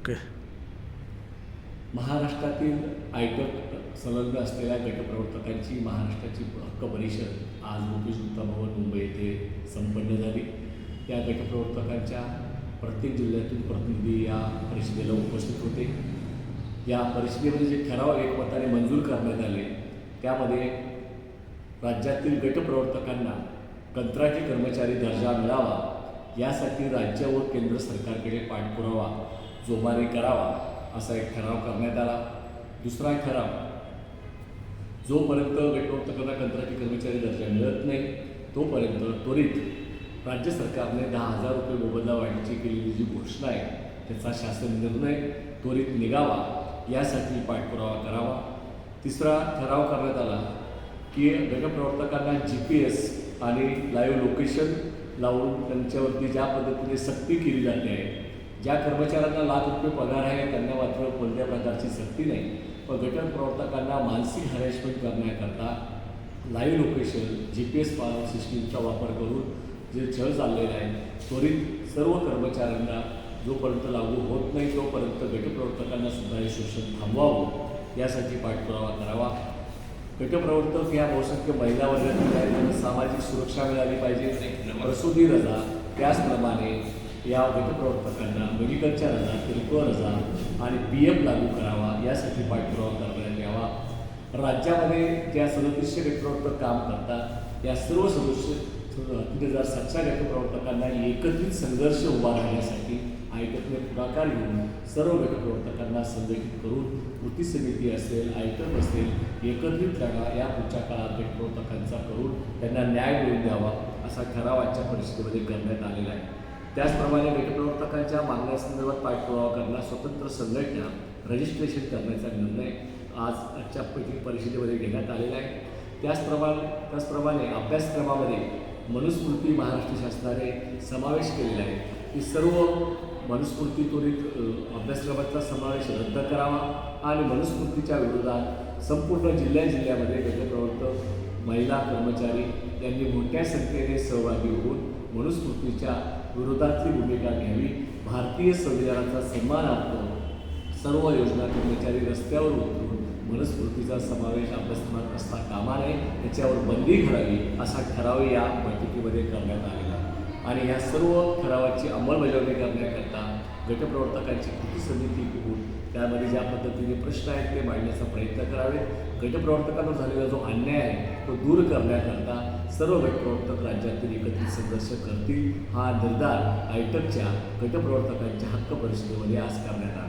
Okay. महाराष्ट्रातील आयटक संलग्न असलेल्या गटप्रवर्तकांची महाराष्ट्राची हक्क परिषद आज मुकेश भवन मुंबई येथे संपन्न झाली. या गटप्रवर्तकांच्या प्रत्येक जिल्ह्यातून प्रतिनिधी या परिषदेला उपस्थित होते. या परिषदेमध्ये जे ठराव एकमताने मंजूर करण्यात आले त्यामध्ये राज्यातील गटप्रवर्तकांना कंत्राटी कर्मचारी दर्जा मिळावा यासाठी राज्य व केंद्र सरकारकडे पाठपुरावा जोमाने करावा असा एक ठराव करण्यात आला. दुसरा ठराव जोपर्यंत गटप्रवर्तकांना कंत्राटी कर्मचारी दर्जा मिळत नाही तोपर्यंत त्वरित राज्य सरकारने दहा हजार रुपये मोबदला वाढीची केलेली जी घोषणा आहे त्याचा शासन निर्णय त्वरित निघावा यासाठी पाठपुरावा करावा. तिसरा ठराव करण्यात आला की गटप्रवर्तकांना जी पी एस आणि लाईव्ह लोकेशन लावून त्यांच्यावरती ज्या पद्धतीने सक्ती केली जाते आहे ज्या कर्मचाऱ्यांना लाख रुपये पगार आहे त्यांना मात्र कोणत्या प्रकारची सक्ती नाही. पण गटप्रवर्तकांना मानसिक हॅरेसमेंट करण्याकरता live location G P S सिस्टीमचा वापर करून जे छळ चाललेला आहे त्वरित सर्व कर्मचाऱ्यांना जोपर्यंत लागू होत नाही तोपर्यंत गटप्रवर्तकांना सुद्धा हे शोषण थांबवावं यासाठी पाठपुरावा करावा. गटप्रवर्तक या बहुसंख्य महिला वर्गातील त्यांना सामाजिक सुरक्षा मिळाली पाहिजे. प्रसूती रजा त्याचप्रमाणे या गटप्रवर्तकांना मेडिकलच्या रजा किरकोळ रजा आणि पी एफ लागू करावा यासाठी पाठपुरावा करण्यात यावा. राज्यामध्ये ज्या सदतीसशे गटप्रवर्तक काम करतात या सर्व सदस्य तीन हजार सातशे गटप्रवर्तकांना एकत्रित संघर्ष उभा राहण्यासाठी आयटकने पुढाकार घेऊन सर्व गटप्रवर्तकांना संघटित करून कृती समिती असेल आयटक असेल एकत्रित लढा या पुढच्या काळात गटप्रवर्तकांचा करून त्यांना न्याय मिळून द्यावा असा ठराव आजच्या परिषदेमध्ये करण्यात आलेला आहे. त्याचप्रमाणे गटप्रवर्तकांच्या मागण्यासंदर्भात पाठपुरावा करण्यास स्वतंत्र संघटना रजिस्ट्रेशन करण्याचा निर्णय आज आजच्या पैकी परिषदेमध्ये घेण्यात आलेला आहे. त्याचप्रमाणे त्याचप्रमाणे अभ्यासक्रमामध्ये मनुस्मृती महाराष्ट्र शासनाने समावेश केलेला आहे. की सर्व मनुस्मृती त्वरित अभ्यासक्रमाचा समावेश रद्द करावा आणि मनुस्मृतीच्या विरोधात संपूर्ण जिल्ह्या जिल्ह्यामध्ये गटप्रवर्तक महिला कर्मचारी यांनी मोठ्या संख्येने सहभागी होऊन मनुस्मृतीच्या विरोधातली भूमिका घ्यावी. भारतीय संविधानाचा सन्मानार्थ सर्व योजना कर्मचारी रस्त्यावर उतरून मनुस्मृतीचा समावेश अभ्यासक्रमात असता कामा नये त्याच्यावर बंदी घडावी असा ठराव या बैठकीमध्ये करण्यात आलेला आणि या सर्व ठरावाची अंमलबजावणी करण्याकरता गटप्रवर्तकांची कृती समिती घेऊन त्यामध्ये ज्या पद्धतीने प्रश्न आहेत ते मांडण्याचा प्रयत्न करावे गटप्रवर्तकांवर झालेला जो अन्याय आहे तो दूर करण्याकरता सर्व गटप्रवर्तक राज्यातील एकत्रित संघर्ष करतील. हा निर्धार आयटकच्या गटप्रवर्तकांच्या हक्क परिषदेमध्ये आज करण्यात आला